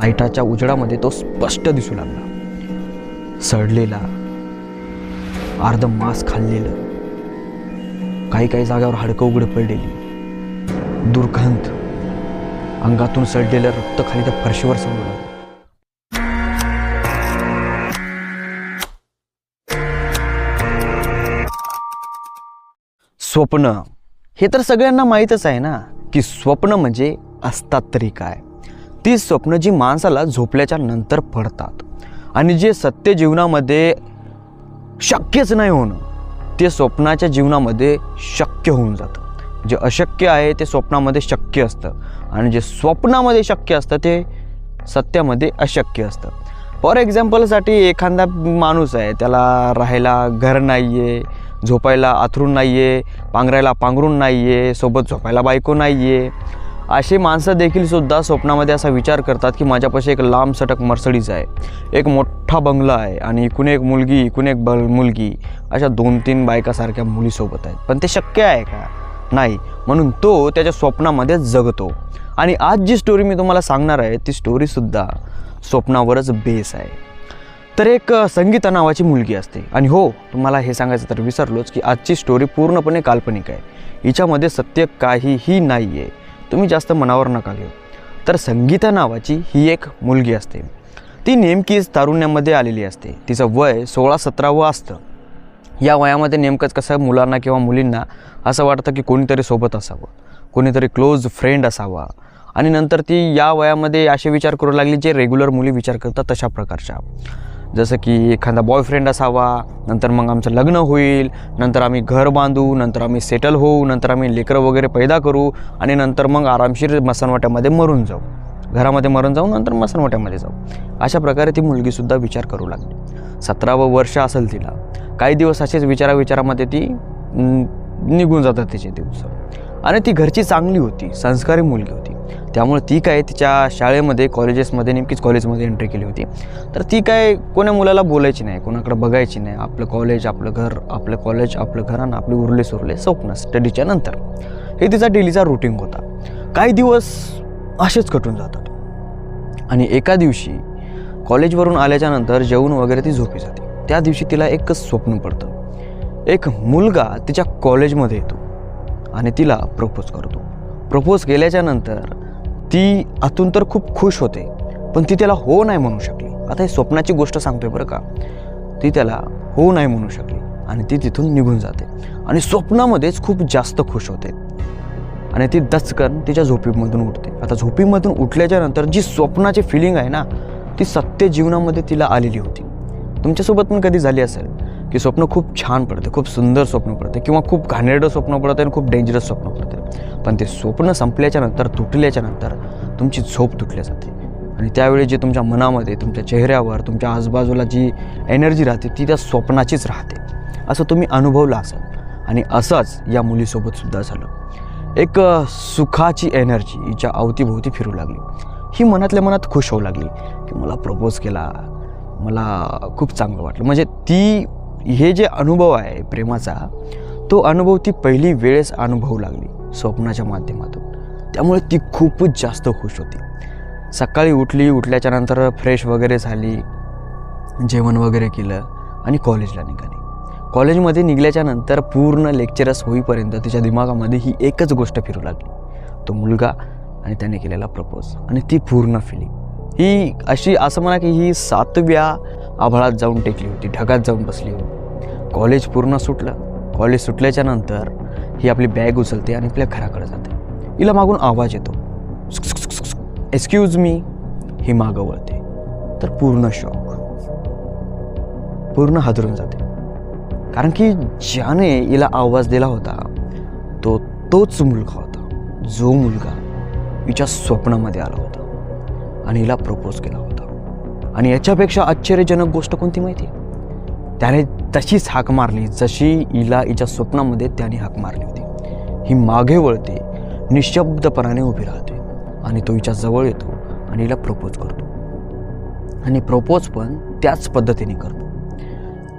लाईटाच्या उजेडामध्ये तो स्पष्ट दिसू लागला. सडलेला अर्ध मांस खाल्लेलं काही काही जागावर हाडकं उघडं पडलेली दुर्गंध अंगातून सडलेलं रक्त खाली त्या फरशीवर समोर लागलं स्वप्न. हे तर सगळ्यांना माहीतच आहे ना की स्वप्न म्हणजे असतात तरी काय? ती स्वप्न जी माणसाला झोपल्याच्या नंतर पडतात. आणि जे सत्य जीवनामध्ये शक्यच नाही होणं ते स्वप्नाच्या जीवनामध्ये शक्य होऊन जातं. जे अशक्य आहे ते स्वप्नामध्ये शक्य असतं. आणि जे स्वप्नामध्ये शक्य असतं ते सत्यामध्ये अशक्य असतं. फॉर एक्झाम्पलसाठी एखादा माणूस आहे त्याला राहायला घर नाही आहे झोपायला आथरून नाही आहे पांघरायला पांघरून नाही आहे सोबत झोपायला बायको नाही आहे असे माणसं देखील सुद्धा स्वप्नामध्ये असा विचार करतात की माझ्यापाशी एक लांब सटक मर्सडीज आहे एक मोठा बंगला आहे आणि इकून एक मुलगी इकून एक बल मुलगी अशा दोन तीन बायकासारख्या मुलीसोबत आहेत. पण ते शक्य आहे का? नाही. म्हणून तो त्याच्या स्वप्नामध्ये जगतो. आणि आज जी स्टोरी मी तुम्हाला सांगणार आहे ती स्टोरीसुद्धा स्वप्नावरच बेस आहे. तर एक संगीता नावाची मुलगी असते. आणि हो तुम्हाला हे सांगायचं तर विसरलोच की आजची स्टोरी पूर्णपणे काल्पनिक आहे. हिच्यामध्ये सत्य काहीही नाही आहे तुम्ही जास्त मनावर नका घेऊ. तर संगीता नावाची ही एक मुलगी असते. ती नेमकीच तारुण्यामध्ये आलेली असते. तिचं वय सोळा सतरावं असतं. या वयामध्ये नेमकंच कसं मुलांना किंवा मुलींना असं वाटतं की कोणीतरी सोबत असावं. कोणीतरी क्लोज फ्रेंड असावा. आणि नंतर ती या वयामध्ये असे विचार करू लागली जे रेग्युलर मुली विचार करतात तशा प्रकारच्या. जसं की एखादा बॉयफ्रेंड असावा नंतर मग आमचं लग्न होईल नंतर आम्ही घर बांधू नंतर आम्ही सेटल होऊ नंतर आम्ही लेकरं वगैरे पैदा करू आणि नंतर मग आरामशीर मसनवाट्यामध्ये मरून जाऊ. घरामध्ये मरून जाऊ नंतर मसनवाट्यामध्ये जाऊ. अशा प्रकारे ती मुलगीसुद्धा विचार करू लागली. सतरावं वर्ष असेल तिला. काही दिवस असेच विचारा विचारामध्ये ती निघून जातात तिचे दिवस. आणि ती घरची चांगली होती संस्कारी मुलगी होती. त्यामुळे ती काय तिच्या शाळेमध्ये कॉलेजेसमध्ये नेमकीच कॉलेजमध्ये एंट्री केली होती. तर ती काय कोण्या मुलाला बोलायची नाही कोणाकडे बघायची नाही. आपलं कॉलेज आपलं घर आपलं कॉलेज आपलं घर आणि आपले उरले सुरले स्वप्न स्टडीच्या नंतर. हे तिचा डेलीचा रुटीन होता. काही दिवस असेच कटून जातात. आणि एका दिवशी कॉलेजवरून आल्याच्यानंतर वगैरे ती झोपी जाते. त्या दिवशी तिला एकच स्वप्न पडतं. एक मुलगा तिच्या कॉलेजमध्ये येतो आणि तिला प्रपोज करतो. प्रपोज केल्याच्यानंतर ती आतून तर खूप खुश होते पण ती त्याला हो नाही म्हणू शकली. आता हे स्वप्नाची गोष्ट सांगतोय बरं का. ती त्याला हो नाही म्हणू शकली आणि ती तिथून निघून जाते. आणि स्वप्नामध्येच खूप जास्त खुश होते. आणि ती दचकन तिच्या झोपीमधून उठते. आता झोपीमधून उठल्याच्या नंतर जी स्वप्नाची फिलिंग आहे ना ती सत्य जीवनामध्ये तिला आलेली होती. तुमच्यासोबत पण कधी झाली असेल की स्वप्न खूप छान पडते खूप सुंदर स्वप्न पडते किंवा खूप घाणेरडं स्वप्न पडते आणि खूप डेंजरस स्वप्न पडते. पण ते स्वप्न संपल्याच्या नंतर तुटल्याच्या नंतर तुमची झोप तुटल्या जाते. आणि त्यावेळी जे तुमच्या मनामध्ये तुमच्या चेहऱ्यावर तुमच्या आजूबाजूला जी एनर्जी राहते ती त्या स्वप्नाचीच राहते. असं तुम्ही अनुभवलं असाल. आणि असंच या मुलीसोबत सुद्धा झालं. एक सुखाची एनर्जी हिच्या अवतीभोवती फिरू लागली. ही मनातल्या मनात खुश होऊ लागली की मला प्रपोज केला. मला खूप चांगलं वाटलं. म्हणजे ती हे जे अनुभव आहे प्रेमाचा तो अनुभव ती पहिली वेळेस अनुभवू लागली. स्वप्नाच्या माध्यमातून. त्यामुळे ती खूपच जास्त खुश होती. सकाळी उठली उठल्याच्या नंतर फ्रेश वगैरे झाली जेवण वगैरे केलं आणि कॉलेजला निघाली. कॉलेजमध्ये निघल्याच्या नंतर पूर्ण लेक्चरस होईपर्यंत तिच्या दिमागामध्ये ही एकच गोष्ट फिरू लागली. तो मुलगा आणि त्याने केलेला प्रपोज आणि ती पूर्ण फिलिंग ही अशी असं म्हणा की ही सातव्या आभाळात जाऊन टेकली होती ढगात जाऊन बसली होती. कॉलेज पूर्ण सुटलं. कॉलेज सुटल्याच्या नंतर ही आपली बॅग उचलते आणि आपल्या घराकडे जाते. हिला मागून आवाज येतो. एक्सक्यूज मी ही मागं वळते. तर पूर्ण शॉक. पूर्ण हादरून जाते. कारण की ज्याने हिला आवाज दिला होता तो तोच मुलगा होता. जो मुलगा हिच्या स्वप्नामध्ये आला होता. आणि हिला प्रपोज केला होता. आणि याच्यापेक्षा आश्चर्यजनक गोष्ट कोणती माहिती आहे त्याने तशीच हाक मारली जशी हिला हिच्या स्वप्नामध्ये त्याने हाक मारली होती. ही मागे वळते निशब्दपणाने उभी राहते आणि तो हिच्या जवळ येतो आणि हिला प्रपोज करतो. आणि प्रपोज पण त्याच पद्धतीने करतो.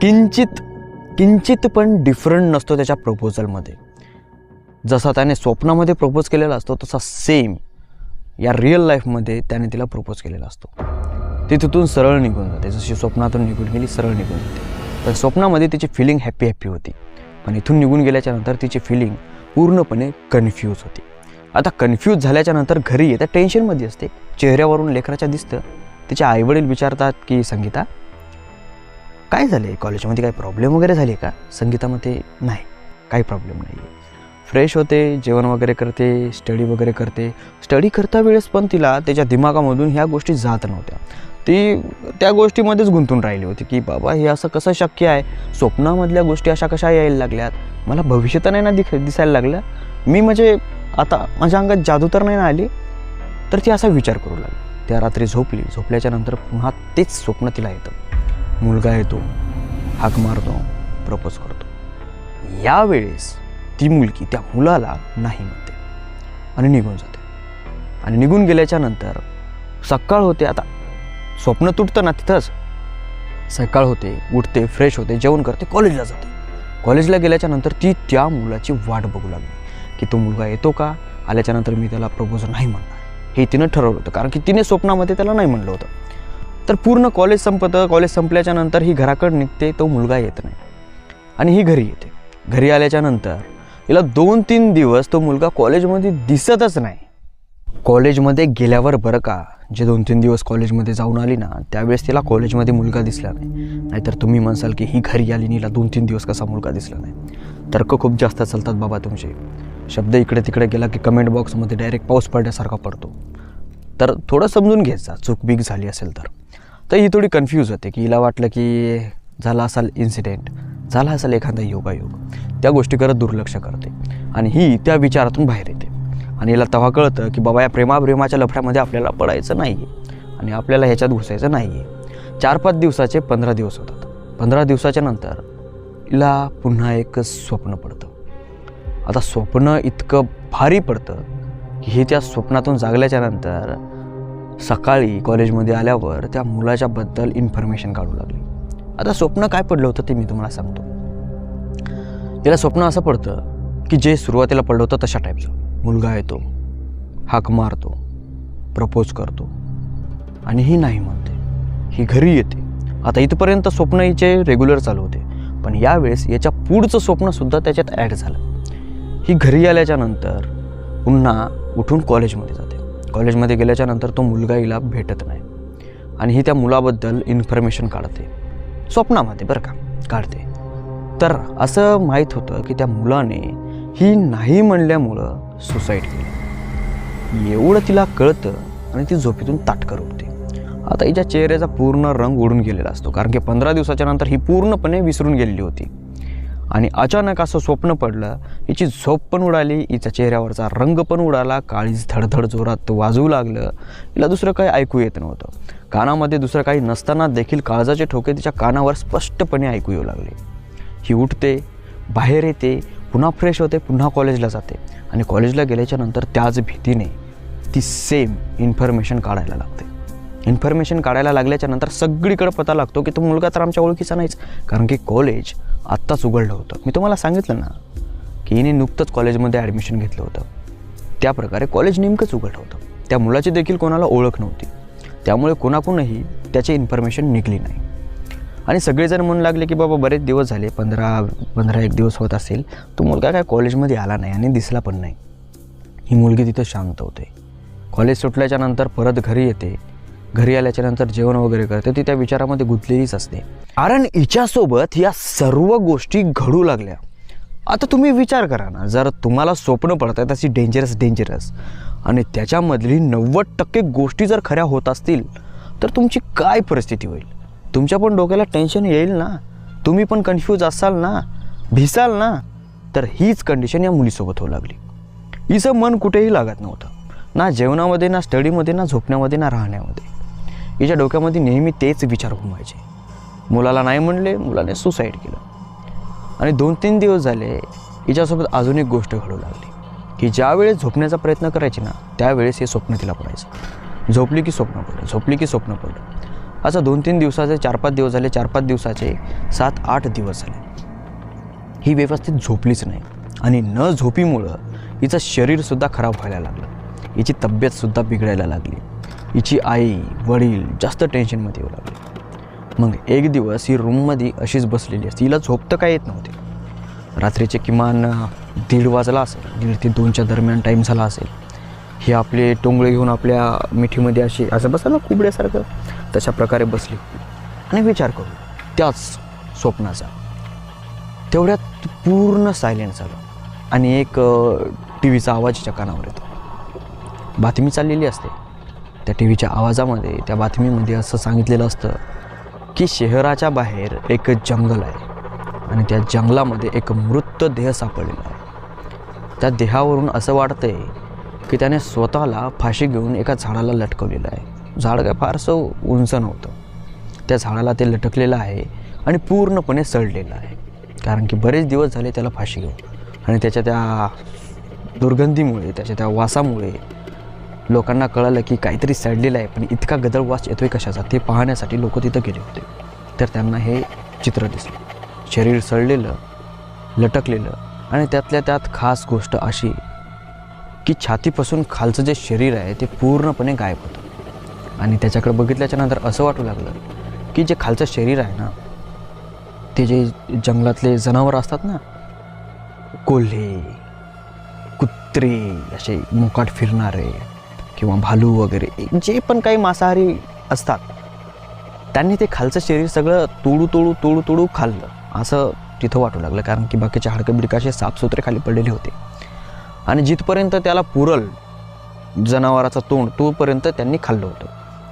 किंचित किंचित पण डिफरंट नसतो त्याच्या प्रपोजलमध्ये जसा त्याने स्वप्नामध्ये प्रपोज केलेला असतो तसा सेम या रिअल लाईफमध्ये त्याने तिला प्रपोज केलेला असतो. ती तिथून सरळ निघून जाते. जशी स्वप्नातून निघून गेली सरळ निघून जाते. पण स्वप्नामध्ये तिची फिलिंग हॅपी हॅपी होती. पण इथून निघून गेल्याच्यानंतर तिची फिलिंग पूर्णपणे कन्फ्यूज होती. आता कन्फ्यूज झाल्याच्यानंतर घरी येतं टेन्शनमध्ये असते. चेहऱ्यावरून लेकराच्या दिसतं. तिचे आईवडील विचारतात की संगीता काय झालं आहे कॉलेजमध्ये काही प्रॉब्लेम वगैरे झाले का? संगीतामध्ये नाही. काही प्रॉब्लेम नाही आहे फ्रेश होते जेवण वगैरे करते स्टडी वगैरे करते. स्टडी करता वेळेस पण तिला त्याच्या दिमागामधून ह्या गोष्टी जात नव्हत्या. ती त्या गोष्टीमध्येच गुंतून राहिली होती की बाबा हे असं कसं शक्य आहे? स्वप्नामधल्या गोष्टी अशा कशा यायला लागल्यात? मला भविष्य तर नाही ना दिख दिसायला लागलं. मी म्हणजे आता माझ्या अंगात जादू तर नाही ना आली? तर ती असा विचार करू लागली. त्या रात्री झोपली. झोपल्याच्या नंतर पुन्हा तेच स्वप्न तिला येतं. मुलगा येतो हाक मारतो प्रपोज करतो. यावेळेस ती मुलगी त्या मुलाला नाही म्हणते. आणि निघून जाते. आणि निघून गेल्याच्यानंतर सकाळ होते आता. स्वप्न तुटतं ना तिथंच. सकाळ होते उठते फ्रेश होते जेवण करते कॉलेजला जाते. कॉलेजला गेल्याच्यानंतर ती त्या मुलाची वाट बघू लागली. की तो मुलगा येतो का? आल्याच्यानंतर मी त्याला प्रपोज नाही म्हणणार. हे तिनं ठरवलं होतं कारण की तिने स्वप्नामध्ये त्याला नाही म्हणलं होतं. तर पूर्ण कॉलेज संपतं कॉलेज संपल्याच्या नंतर ही घराकडे निघते तो मुलगा येत नाही. आणि ही घरी येते. घरी आल्याच्यानंतर हिला दोन तीन दिवस तो मुलगा कॉलेजमध्ये दिसतच नाही. कॉलेजमध्ये गेल्यावर बरं का जे दोन तीन दिवस कॉलेजमध्ये जाऊन आली ना त्यावेळेस तिला कॉलेजमध्ये मुलगा दिसला नाही. नाहीतर तुम्ही म्हणसाल की ही घरी आली नीला दोन तीन दिवस कसा मुलगा दिसला नाही. तर्क खूप जास्त चालतात बाबा तुमचे. शब्द इकडे तिकडे गेला की कमेंट बॉक्समध्ये डायरेक्ट पाऊस पडण्यासारखा पडतो. तर थोडं समजून घ्यायचा चूक बीक झाली असेल तर. तर ही थोडी कन्फ्यूज होते की हिला वाटलं की झाला असाल इन्सिडेंट झाला असेल एखादा योगायोग त्या गोष्टी करत दुर्लक्ष करते आणि ही त्या विचारातून बाहेर येते. आणि याला तेव्हा कळतं की बाबा या प्रेमाप्रेमाच्या लफड्यामध्ये आपल्याला पडायचं नाही आहे आणि आपल्याला ह्याच्यात घुसायचं नाही आहे चार पाच दिवसाचे पंधरा दिवस होतात. पंधरा दिवसाच्या नंतर हिला पुन्हा एक स्वप्न पडतं. आता स्वप्न इतकं भारी पडतं की हे त्या स्वप्नातून जागल्याच्या नंतर सकाळी कॉलेजमध्ये आल्यावर त्या मुलाच्याबद्दल इन्फॉर्मेशन काढू लागली. आता स्वप्न काय पडलं होतं ते मी तुम्हाला सांगतो. तिला स्वप्न असं पडतं की जे सुरुवातीला पडलं होतं तशा टाईपचं मुलगा येतो हाक मारतो प्रपोज करतो. आणि ही नाही म्हणते. ही घरी येते. आता इथपर्यंत स्वप्न हिचे रेग्युलर चालू होते. पण यावेळेस याच्या पुढचं स्वप्नसुद्धा त्याच्यात ॲड झालं. ही घरी आल्याच्यानंतर पुन्हा उठून कॉलेजमध्ये जाते. कॉलेजमध्ये गेल्याच्यानंतर तो मुलगा हिला भेटत नाही. आणि ही त्या मुलाबद्दल इन्फॉर्मेशन काढते. स्वप्नामध्ये बरं का काढते. तर असं माहीत होतं की त्या मुलाने ही नाही म्हणल्यामुळं सुसाईड केलं. एवढं तिला कळतं आणि ती झोपेतून ताटकर उठते आता हिच्या चेहऱ्याचा पूर्ण रंग उडून गेलेला असतो कारण की पंधरा दिवसाच्या नंतर ही पूर्णपणे विसरून गेलेली होती. आणि अचानक असं स्वप्न पडलं हिची झोप पण उडाली हिच्या चेहऱ्यावरचा रंग पण उडाला काळीज धडधड जोरात वाजवू लागलं. हिला दुसरं काही ऐकू येत नव्हतं. कानामध्ये दुसरं काही नसताना देखील काळजाचे ठोके तिच्या कानावर स्पष्टपणे ऐकू येऊ लागले. ही उठते बाहेर येते पुन्हा फ्रेश होते पुन्हा कॉलेजला जाते. आणि कॉलेजला गेल्याच्यानंतर त्याच भीतीने ती सेम इन्फॉर्मेशन काढायला लागते. इन्फॉर्मेशन काढायला लागल्याच्या नंतर सगळीकडे पता लागतो की तो मुलगा तर आमच्या ओळखीचा नाहीच. कारण की कॉलेज आत्ताच उघडलं होतं. मी तुम्हाला सांगितलं ना की हिने नुकतंच कॉलेजमध्ये ॲडमिशन घेतलं होतं. त्याप्रकारे कॉलेज नेमकंच उघडलं होतं. त्या मुलाची देखील कोणाला ओळख नव्हती. त्यामुळे कोणाकोणही त्याची इन्फॉर्मेशन निघली नाही. आणि सगळेजण म्हणू लागले की बाबा बरेच दिवस झाले पंधरा पंधरा एक दिवस होत असेल. तो मुलगा काय कॉलेजमध्ये आला नाही आणि दिसला पण नाही. ही मुलगी तिथं शांत होते. कॉलेज सुटल्याच्या नंतर परत घरी येते. घरी आल्याच्यानंतर जेवण वगैरे करते ती त्या विचारामध्ये गुंतलेलीच असते. कारण हिच्यासोबत या सर्व गोष्टी घडू लागल्या. आता तुम्ही विचार करा ना जर तुम्हाला स्वप्न पडतात अशी डेंजरस डेंजरस आणि त्याच्यामधली नव्वद टक्के गोष्टी जर खऱ्या होत असतील तर तुमची काय परिस्थिती होईल? तुमच्या पण डोक्याला टेन्शन येईल ना? तुम्ही पण कन्फ्यूज असाल ना? भिसाल ना? तर हीच कंडिशन या मुलीसोबत होऊ लागली. हिचं मन कुठेही लागत नव्हतं. ना जेवणामध्ये ना स्टडीमध्ये ना झोपण्यामध्ये ना राहण्यामध्ये. हिच्या डोक्यामध्ये नेहमी तेच विचार घुमायचे. मुलाला नाही म्हणले मुलाने सुसाईड केलं. आणि दोन तीन दिवस झाले हिच्यासोबत अजून एक गोष्ट घडू लागली. की ज्यावेळेस झोपण्याचा प्रयत्न करायची ना त्यावेळेस हे स्वप्न तिला पडायचं. झोपली की स्वप्न पडलं झोपली की स्वप्न पडलं. असं दोन तीन दिवसाचे चार पाच दिवस झाले चार पाच दिवसाचे सात आठ दिवस झाले. ही व्यवस्थित झोपलीच नाही. आणि न झोपीमुळं हिचं शरीरसुद्धा खराब व्हायला लागलं. हिची तब्येतसुद्धा बिघडायला लागली. हिची आई वडील जास्त टेन्शनमध्ये येऊ लागले. मग एक दिवस ही रूममध्ये अशीच बसलेली असते. हिला झोप तर काय येत नव्हती. रात्रीचे किमान दीड वाजला असेल. दीड ते दोनच्या दरम्यान टाईम झाला असेल. ही आपले टोंगळे घेऊन आपल्या मिठीमध्ये अशी असं बसलं ना कुबड्यासारखं तशा प्रकारे बसली. आणि विचार करू त्याच स्वप्नाचा. तेवढ्यात पूर्ण सायलेंट झालं आणि एक टी व्हीचा आवाजच्या कानावर येतो. बातमी चाललेली असते. त्या टी व्हीच्या आवाजामध्ये त्या बातमीमध्ये असं सांगितलेलं असतं की शहराच्या बाहेर एक जंगल आहे आणि त्या जंगलामध्ये एक मृतदेह सापडलेला आहे. त्या देहावरून असं वाटतंय की त्याने स्वतःला फाशी घेऊन एका झाडाला लटकवलेलं आहे. झाड काय फारसं उंच नव्हतं. त्या झाडाला ते लटकलेलं आहे आणि पूर्णपणे सडलेलं आहे. कारण की बरेच दिवस झाले त्याला फाशी घेऊन आणि त्याच्या त्या दुर्गंधीमुळे त्याच्या त्या वासामुळे लोकांना कळालं की काहीतरी सडलेलं आहे पण इतका गदळ वास येतोय कशाचा? ते पाहण्यासाठी लोक तिथं गेले होते. तर त्यांना हे चित्र दिसलं. शरीर सडलेलं लटकलेलं आणि त्यातल्या त्यात खास गोष्ट अशी की छातीपासून खालचं जे शरीर आहे ते पूर्णपणे गायब होतं. आणि त्याच्याकडे बघितल्याच्या नंतर असं वाटू लागलं की जे खालचं शरीर आहे ना ते जे जंगलातले जनावर असतात ना कोल्हे कुत्रे असे मुकाट फिरणारे किंवा भालू वगैरे जे पण काही मांसाहारी असतात त्यांनी ते खालचं शरीर सगळं तोडू तोडू तोडू तोडू खाल्लं. असं तिथं वाटू लागलं कारण की बाकीचे हाडकं साफसुथरे खाली पडलेले होते. आणि जिथपर्यंत त्याला पुरल जनावराचं तोंड तोपर्यंत त्यांनी खाल्लं होतं.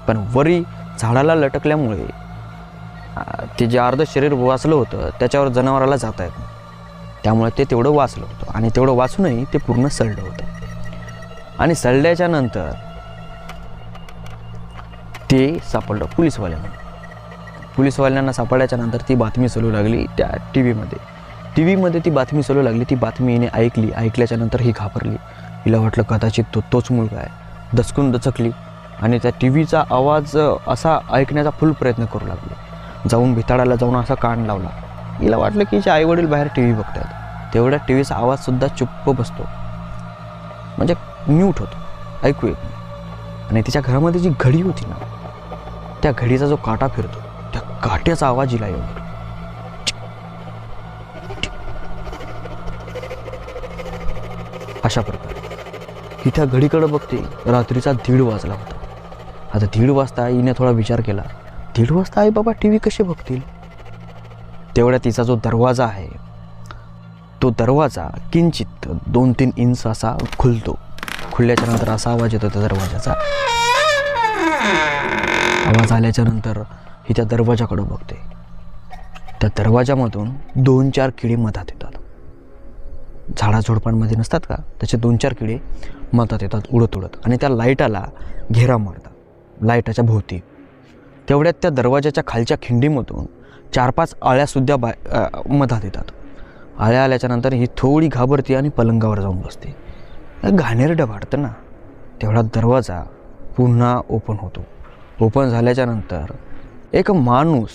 पण वरी झाडाला लटकल्यामुळे ते जे अर्ध शरीर वाचलं होतं त्याच्यावर जनावराला जाता येत नाही. त्यामुळे ते तेवढं वाचलं होतं. आणि तेवढं वाचूनही ते पूर्ण सडलं होतं. आणि सडल्याच्या नंतर ते सापडलं. पोलीसवाल्यांना. पोलीसवाल्यांना सापडल्याच्या नंतर ती बातमी चालू लागली त्या टी व्हीमध्ये टी व्हीमध्ये ती बातमी चालू लागली ती बातमी हिने ऐकली. ऐकल्याच्या नंतर ही घाबरली. हिला वाटलं कदाचित तो तोच मुलगा आहे. दचकून दचकली. आणि त्या टी व्हीचा आवाज असा ऐकण्याचा फुल प्रयत्न करू लागले. जाऊन भिताडाला जाऊन असा कान लावला. हिला वाटलं की हिचे आईवडील बाहेर टी व्ही बघतात तेवढ्या टी व्हीचा आवाजसुद्धा चुप्प बसतो. म्हणजे म्यूट होतो. ऐकू येत नाही. आणि तिच्या घरामध्ये जी घडी होती ना त्या घडीचा जो काटा फिरतो त्या काट्याचा आवाज हिला येऊ लागला. अशा प्रकारे ही त्या घडीकडं बघते रात्रीचा दीड वाजला होता. आता दीड वाजता हिने थोडा विचार केला दीड वाजता आई बाबा टी व्ही कसे बघतील? तेवढ्या तिचा जो दरवाजा आहे तो दरवाजा किंचित दोन तीन इंच असा खुलतो. खुलल्याच्या नंतर असा आवाज येतो त्या दरवाजाचा. आवाज आल्याच्यानंतर ही त्या दरवाजाकडं बघते. त्या दरवाजामधून दोन चार किडे मधात येतात. झाडाझुडपांमध्ये नसतात का? त्याचे दोन चार किडे मधात येतात उडत उडत. आणि त्या लाईटाला घेरा मारतात. लाईटाच्या भोवती. तेवढ्यात त्या दरवाजाच्या खालच्या खिंडीमधून चार पाच आळ्यासुद्धा बा मधात येतात. आळ्या आल्याच्यानंतर ही थोडी घाबरते आणि पलंगावर जाऊन बसते. घाणेरडं वाढतं ना तेवढा दरवाजा पुन्हा ओपन होतो. ओपन झाल्याच्यानंतर एक माणूस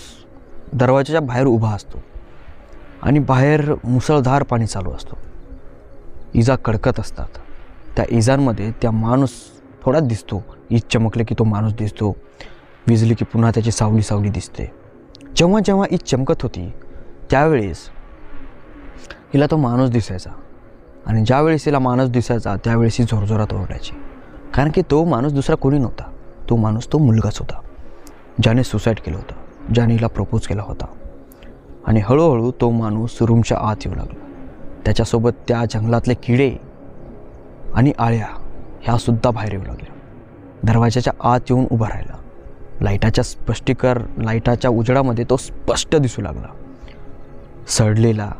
दरवाजाच्या बाहेर उभा असतो आणि बाहेर मुसळधार पाणी चालू असतो. इजा कडकत असतात. त्या इजांमध्ये त्या माणूस थोडा दिसतो. ईज चमकले की तो माणूस दिसतो. विजली की पुन्हा त्याची सावली सावली दिसते. जेव्हा जेव्हा ईज चमकत होती त्यावेळेस हिला तो माणूस दिसायचा. आणि ज्यावेळेस तिला माणूस दिसायचा त्यावेळेस ही जोरजोरात ओरडायची. कारण की तो माणूस दुसरा कोणी नव्हता. तो माणूस तो मुलगाच होता. ज्याने सुसाईड केलं होतं. ज्याने हिला प्रपोज केला होता. आणि हळूहळू तो माणूस रूमच्या आत येऊ लागला. त्याच्यासोबत त्या जंगलातले किडे आणि आळ्या ह्यासुद्धा बाहेर येऊ लागल्या. दरवाजाच्या आत येऊन उभा राहिला. लाईटाच्या स्पष्टीकर लाईटाच्या उजेडामध्ये तो स्पष्ट दिसू लागला. सडलेला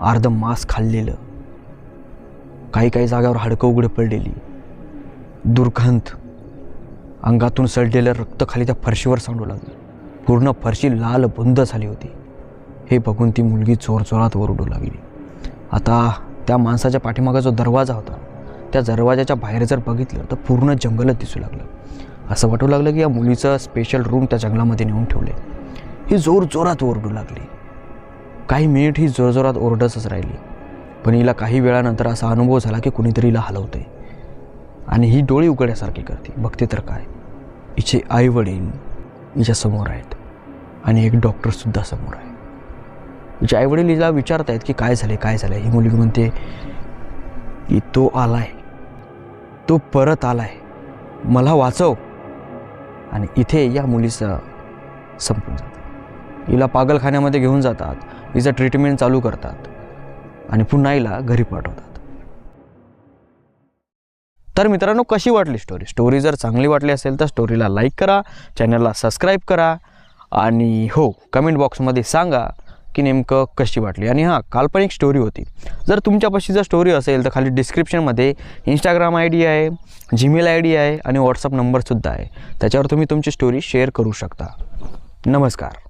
अर्धं मांस खाल्लेलं. काही काही जागावर हाडकं उघडे पडलेली. दुर्गंध. अंगातून सडलेलं रक्त खाली त्या फरशीवर सांडू लागलं. पूर्ण फरशी लाल बंद झाली होती. हे बघून ती मुलगी जोरजोरात ओरडू लागली. आता त्या माणसाच्या पाठीमागा जो दरवाजा होता त्या दरवाजाच्या बाहेर जर बघितलं तर पूर्ण जंगलच दिसू लागलं. असं वाटू लागलं की या मुलीचं स्पेशल रूम त्या जंगलामध्ये नेऊन ठेवले ही जोर जोरात ओरडू लागली. काही मिनिट ही जोरजोरात ओरडतच राहिली. पण हिला काही वेळानंतर असा अनुभव झाला की कुणीतरी हिला हलवतंय. आणि ही डोळी उघड्यासारखी करते. बघते तर काय? हिचे आई वडील हिच्या समोर आहेत. आणि एक डॉक्टरसुद्धा समोर आहे. हिचे आई वडील हिला विचारत आहेत की काय झाले काय झालं ही मुलगी म्हणते की तो आलाय. तो परत आलाय. मला वाचव. आणि इथे या मुलीचं संपून जातं. हिला पागलखान्यामध्ये घेऊन जातात. हिचं ट्रीटमेंट चालू करतात आणि पुन्हा हिला घरी पाठवतात. तर मित्रांनो कशी वाटली स्टोरी स्टोरी जर चांगली वाटली असेल तर स्टोरीला लाईक करा चॅनलला सबस्क्राईब करा आणि हो कमेंट बॉक्समध्ये सांगा की नेमकं कशी वाटली. आणि हां काल्पनिक स्टोरी होती. जर तुमच्यापाशी जर स्टोरी असेल तर खाली डिस्क्रिप्शनमध्ये इंस्टाग्राम आय डी आहे जीमेल आय डी आहे आणि व्हॉट्सअप नंबरसुद्धा आहे. त्याच्यावर तुम्ही तुमची स्टोरी शेअर करू शकता. नमस्कार.